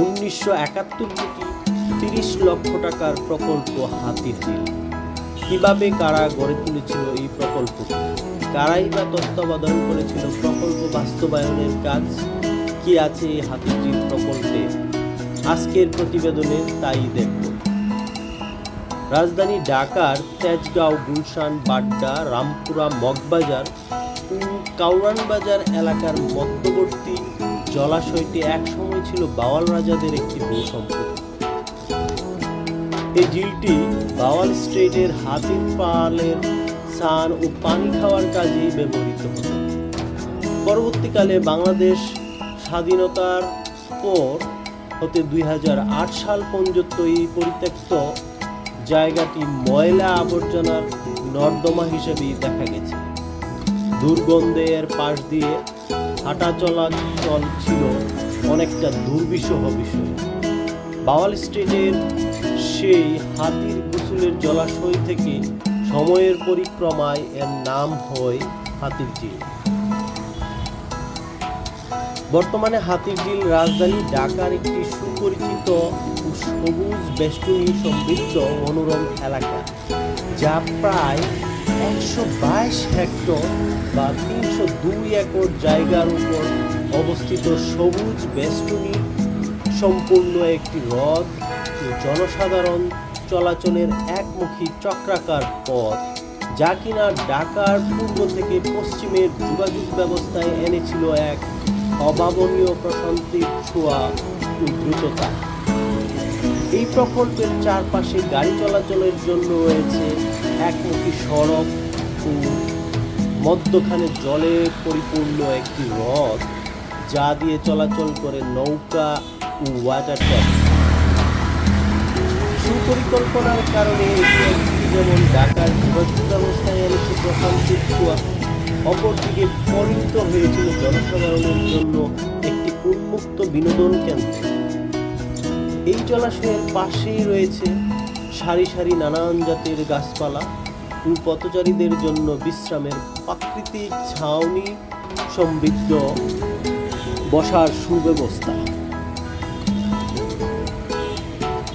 উনিশশো একাত্তর তিরিশ লক্ষ টাকার প্রকল্প হাতির ঝিল। কীভাবে কারা গড়ে তুলেছিল এই প্রকল্পটি কারাই বা তত্ত্বাবধান করেছিল প্রকল্প বাস্তবায়নের কাজ? কি আছে এই হাতির ঝিল প্রকল্পে? আজকের প্রতিবেদনে তাই দেখব। রাজধানী ঢাকার তেজগাঁও গুলশান বাড্ডা রামপুরা মগবাজার কাউরান বাজার এলাকার মধ্যবর্তী জলাশয়টি একসময় ছিল বাওয়াল রাজাদের একটি ভূ সম্পত্তি এই ঝিলটি বাওয়াল স্ট্রেটের হাতির পালের স্নান ও পানি খাওয়ার কাজেই ব্যবহৃত হতো। পরবর্তীকালে বাংলাদেশ স্বাধীনতার পর হতে দুই হাজার আট সাল পর্যন্ত এই পরিত্যক্ত জায়গাটি ময়লা আবর্জনার নর্দমা হিসেবেই দেখা গেছে। দুর্গন্ধের পাশ দিয়ে হাঁটা চলাচল ছিল অনেকটা দুর্বিষহ বিষয়। বাওয়াল স্ট্রিটের সেই হাতির গোসলের জলাশয় থেকে সময়ের পরিক্রমায় এর নাম হয় হাতির ঝিল। বর্তমানে হাতির ঝিল রাজধানী ঢাকার একটি সুপরিচিত সবুজ বেষ্টনী সমৃদ্ধ মনোরম এলাকা, যা প্রায় একশো বাইশ হেক্টর বা তিনশো দুই একর জায়গার উপর অবস্থিত সবুজ বেষ্টনী, সম্পূর্ণ একটি হ্রদ জনসাধারণ চলাচলের একমুখী চক্রাকার পথ, যা কিনা ঢাকার পূর্ব থেকে পশ্চিমের যোগাযোগ ব্যবস্থায় এনেছিল এক অভাবনীয় প্রশান্তির ছোঁয়া দ্রুততা। এই প্রকল্পের চারপাশে গাড়ি চলাচলের জন্য রয়েছে একমুখী সড়ক মধ্যখানে জলে পরিপূর্ণ একটি হ্রদ, যা দিয়ে চলাচল করে নৌকা ও ওয়াটার ট্যাক্সি সুপরিকল্পনার কারণে যেমন ঢাকার ব্যবস্থায় এনেছে প্রশান্তির ছোঁয়া অপরদিকে পরিণত হয়েছিল জনসাধারণের জন্য একটি উন্মুক্ত বিনোদন কেন্দ্র। এই জলাশয়ের পাশেই রয়েছে সারি সারি নানান জাতের গাছপালা পথচারীদের জন্য বিশ্রামের প্রাকৃতিক ছাউনি সমৃদ্ধ বসার সুব্যবস্থা।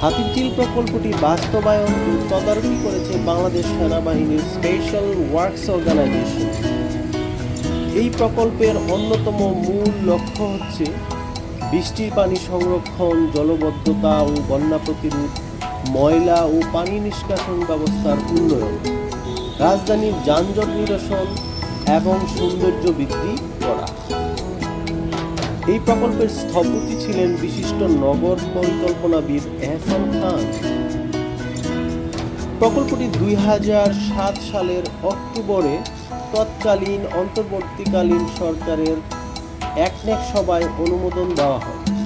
হাতিরঝিল প্রকল্পটি বাস্তবায়ন, তদারকি করেছে বাংলাদেশ সেনাবাহিনীর স্পেশাল ওয়ার্কস অর্গানাইজেশন এই প্রকল্পের অন্যতম মূল লক্ষ্য হচ্ছে বৃষ্টির পানি সংরক্ষণ, জলবদ্ধতা ও বন্যা প্রতিরোধ ময়লা ও পানি নিষ্কাশন ব্যবস্থার উন্নয়ন, রাজধানীর যানজট নিরসন এবং সৌন্দর্য বৃদ্ধি করা। এই প্রকল্পের স্থপতি ছিলেন বিশিষ্ট নগর পরিকল্পনাবিদ এহসান খান। প্রকল্পটি দুই হাজার সাত সালের অক্টোবরে তৎকালীন অন্তর্বর্তীকালীন সরকারের একনেক সভায় অনুমোদন দেওয়া হয়।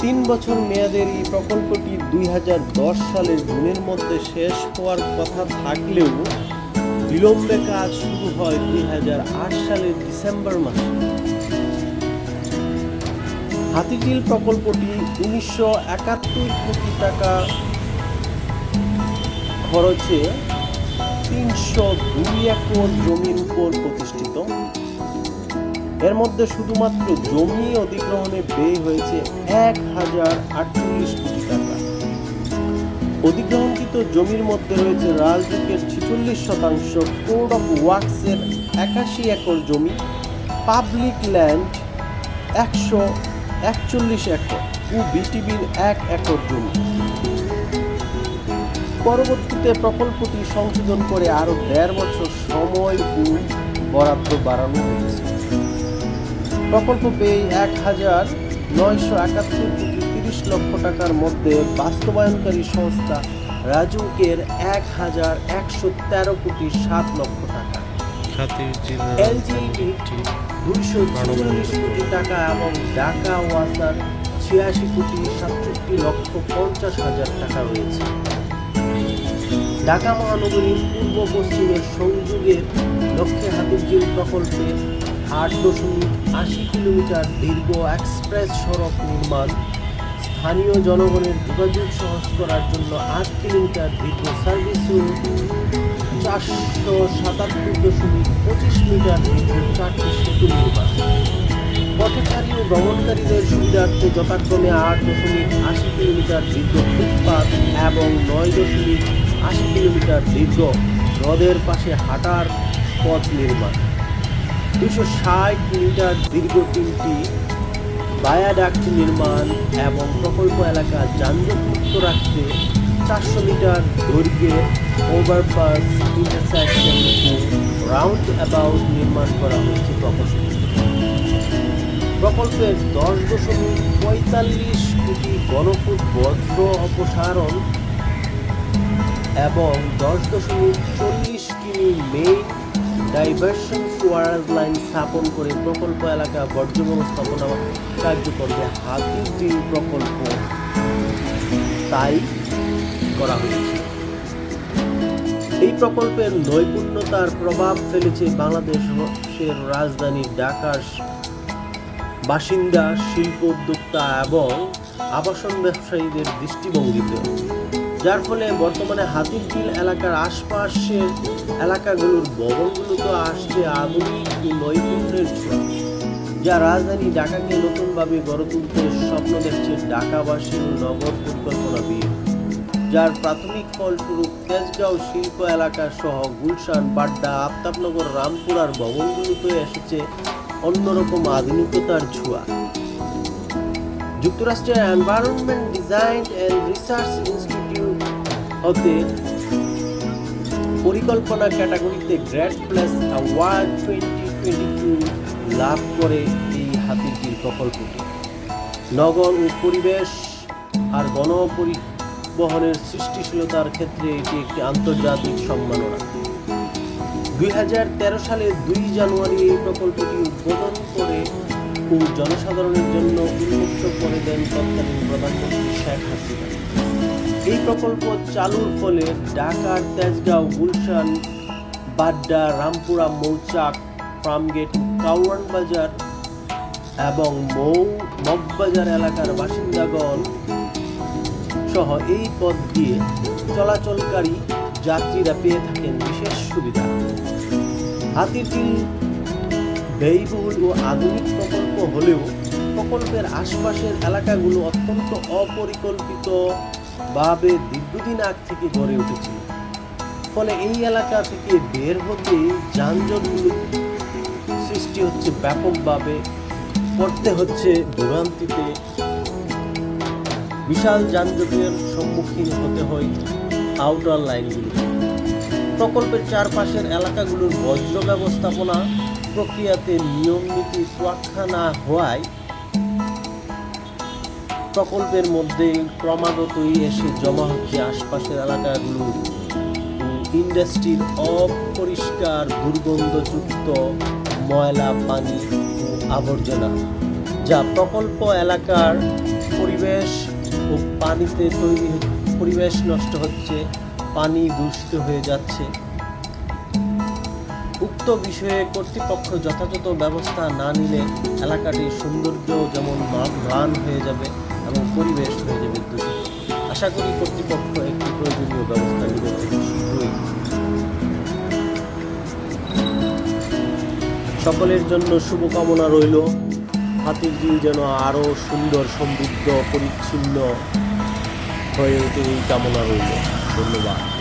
তিন বছর মেয়াদের এই প্রকল্পটি দুই হাজার দশ সালের জুনের মধ্যে শেষ হওয়ার কথা থাকলেও বিলম্বে কাজ শুরু হয় দুই হাজার আট সালের ডিসেম্বর মাসে। হাতিঝিল প্রকল্পটি উনিশশো একাত্তর কোটি টাকা খরচে তিনশো দুই একর জমির উপর এর মধ্যে শুধুমাত্র জমি অধিগ্রহণে ব্যয় হয়েছে এক হাজার আটচল্লিশ কোটি টাকা। অধিগ্রহণকৃত জমির মধ্যে রয়েছে রাজদুকের ছিচল্লিশ শতাংশ কোড অফ ওয়ার্কসের একাশি একর জমি, পাবলিক ল্যান্ড একশো একচল্লিশ একর ও বিটিভির এক একর জমি। পরবর্তীতে প্রকল্পটি সংশোধন করে আরও দেড় বছর সময় ও বরাদ্দ বাড়ানো হয়েছে। প্রকল্প ব্যয় এক হাজার নয়শো একাত্তর কোটি তিরিশ লক্ষ টাকার মধ্যে বাস্তবায়নকারী সংস্থা রাজুকের এক হাজার একশো তেরো কোটি সাত লক্ষ টাকা। দুইশো ছেচল্লিশ কোটি টাকা এবং ঢাকা ওয়াসার ছিয়াশি কোটি সাতষট্টি লক্ষ পঞ্চাশ হাজার টাকা রয়েছে। ঢাকা মহানগরীর পূর্ব পশ্চিমের সংযোগের লক্ষ্যে হাতিরঝিল প্রকল্পে আট দশমিক আশি কিলোমিটার দীর্ঘ এক্সপ্রেস সড়ক নির্মাণ। স্থানীয় জনগণের যোগাযোগ সহজ করার জন্য আট কিলোমিটার দীর্ঘ সার্ভিস রোড চারশো সাতাত্তর দশমিক পঁচিশ মিটার দীর্ঘ চারটি সেতু নির্মাণ। পথচারী ও ভ্রমণকারীদের সুবিধার্থে যথাক্রমে আট দশমিক আশি কিলোমিটার দীর্ঘ ফুটপাত এবং নয় দশমিক আশি কিলোমিটার দীর্ঘ হ্রদের পাশে হাঁটার পথ নির্মাণ। দুশো ষাট মিটার দীর্ঘ তিনটি বায়াডাক্ট নির্মাণ এবং প্রকল্প এলাকা যানজটমুক্ত রাখতে চারশো মিটার দৈর্ঘ্যের ওভারপাস ইন্টারসেকশন রাউন্ড অ্যাবাউট নির্মাণ করা হয়েছে প্রকল্প প্রকল্পের দশ দশমিক পঁয়তাল্লিশ কোটি ঘনফুট বজ্র অপসারণ এবং দশ দশমিক চল্লিশ কিমি মেইন ডাইভার্সন ফ্লোয়ারাজ লাইন স্থাপন করে প্রকল্প এলাকা বর্জ্য ব্যবস্থাপনা কার্যক্রমে হাতির প্রকল্প তাই করা হয়েছে। এই প্রকল্পের নৈপুণ্যতার প্রভাব ফেলেছে বাংলাদেশের রাজধানী ঢাকার বাসিন্দা শিল্প উদ্যোক্তা এবং আবাসন ব্যবসায়ীদের দৃষ্টিভঙ্গিতে যার ফলে বর্তমানে হাতিরঝিল এলাকার আশপাশের এলাকাগুলোর ভবনগুলোতে আসছে আধুনিক নৈপুণ্যের ছোঁয়া। যা রাজধানী ঢাকাকে নতুনভাবে গড়ে তুলতে স্বপ্ন দেখছে ঢাকাবাসী ও নগর পরিকল্পনাবিদ যার প্রাথমিক ফলস্বরূপ তেজগাঁও শিল্প এলাকা সহ গুলশান, বাড্ডা, আফতাবনগর, রামপুরার ভবনগুলোতে এসেছে অন্যরকম আধুনিকতার ছোঁয়া। যুক্তরাষ্ট্রের environment design and research institute হতে পরিকল্পনা ক্যাটাগরিতে great place award twenty twenty two লাভ করে এই হাতিরঝিল প্রকল্পটি। নগর ও পরিবেশ আর গণপরিবহনের সৃষ্টিশীলতার ক্ষেত্রে এটি একটি আন্তর্জাতিক সম্মাননা। দুই হাজার তেরো সালে দুই জানুয়ারি এই প্রকল্পটি উদ্বোধন করে ও জনসাধারণের জন্য উন্মুক্ত করে দেন তৎকালীন প্রধানমন্ত্রী শেখ হাসিনা। এই প্রকল্প চালুর ফলে ঢাকার তেজগাঁও, গুলশান, বাড্ডা, রামপুরা, মৌচাক ফার্মগেট কাউরান বাজার এবং মৌ, মগবাজার এলাকার বাসিন্দাগণ সহ এই পথ দিয়ে চলাচলকারী যাত্রীরা পেয়ে থাকেন বিশেষ সুবিধা। হাতিরঝিল ব্যয়বহুল ও আধুনিক প্রকল্প হলেও প্রকল্পের আশপাশের এলাকাগুলো অত্যন্ত অপরিকল্পিত ভাবে দীর্ঘদিন আগ থেকে গড়ে উঠেছিল ফলে এই এলাকা থেকে বের হতে যানজটগুলো সৃষ্টি হচ্ছে ব্যাপকভাবে, পড়তে হচ্ছে ভোগান্তিতে। বিশাল যানজটের সম্মুখীন হতে হয় আউটার লাইনগুলিতে প্রকল্পের চারপাশের এলাকাগুলোর বজ্র ব্যবস্থাপনা প্রক্রিয়াতে নিয়ম নীতি তোয়াক্কা না হওয়ায় প্রকল্পের মধ্যে ক্রমাগতই এসে জমা হচ্ছে আশপাশের এলাকাগুলো। ইন্ডাস্ট্রির অপরিষ্কার, দুর্গন্ধযুক্ত ময়লা, পানি, আবর্জনা, যা প্রকল্প এলাকার পরিবেশ ও পানিতে তৈরি পরিবেশ নষ্ট হচ্ছে, পানি দূষিত হয়ে যাচ্ছে। উক্ত বিষয়ে কর্তৃপক্ষ যথাযথ ব্যবস্থা না নিলে এলাকাটির সৌন্দর্য যেমন ম্লান হয়ে যাবে এবং পরিবেশ হয়ে যাবে দূষিত আশা করি কর্তৃপক্ষ একটি প্রয়োজনীয় ব্যবস্থা নেবে সকলের জন্য শুভকামনা রইল। হাতির দিন যেন আরও সুন্দর, সমৃদ্ধ, পরিচ্ছন্ন হয়ে ওঠে এই কামনা রইল। ধন্যবাদ।